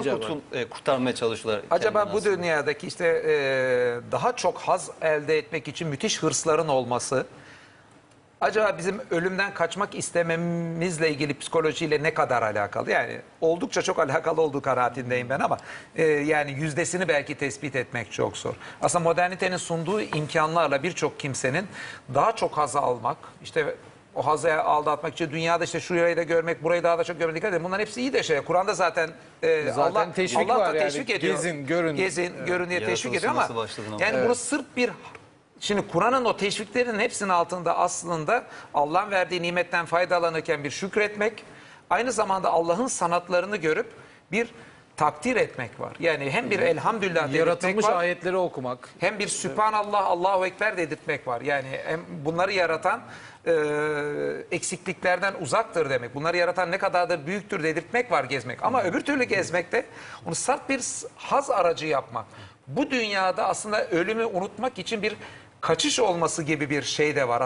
acaba? kurtul, e, kurtarmaya çalışıyorlar. Acaba bu aslında. dünyadaki işte e, daha çok haz elde etmek için müthiş hırsların olması acaba bizim ölümden kaçmak istememizle ilgili psikolojiyle ne kadar alakalı? Yani oldukça çok alakalı olduğu kanaatindeyim ben ama e, yani yüzdesini belki tespit etmek çok zor. Aslında modernitenin sunduğu imkanlarla birçok kimsenin daha çok haz almak, işte o hazı aldatmak için dünyada işte şurayı da görmek, burayı daha da çok görmek dikkat edin. Bunların hepsi iyi de şey. Kur'an'da zaten, e, Zaten Allah, teşvik Allah da yani. teşvik ediyor. Gezin, görün. Gezin, görün diye teşvik ediyor ama yani bunu sırf bir Şimdi Kur'an'ın o teşviklerinin hepsinin altında aslında Allah'ın verdiği nimetten faydalanırken bir şükretmek, aynı zamanda Allah'ın sanatlarını görüp bir takdir etmek var. Yani hem bir elhamdülillah Yaratılmış var, ayetleri okumak. hem bir Sübhanallah, Allahu Ekber dedirtmek var. Yani hem bunları yaratan e, eksikliklerden uzaktır demek. Bunları yaratan ne kadardır büyüktür dedirtmek var gezmek. Ama öbür türlü gezmekte onu salt bir haz aracı yapmak. Bu dünyada aslında ölümü unutmak için bir kaçış olması gibi bir şey de var.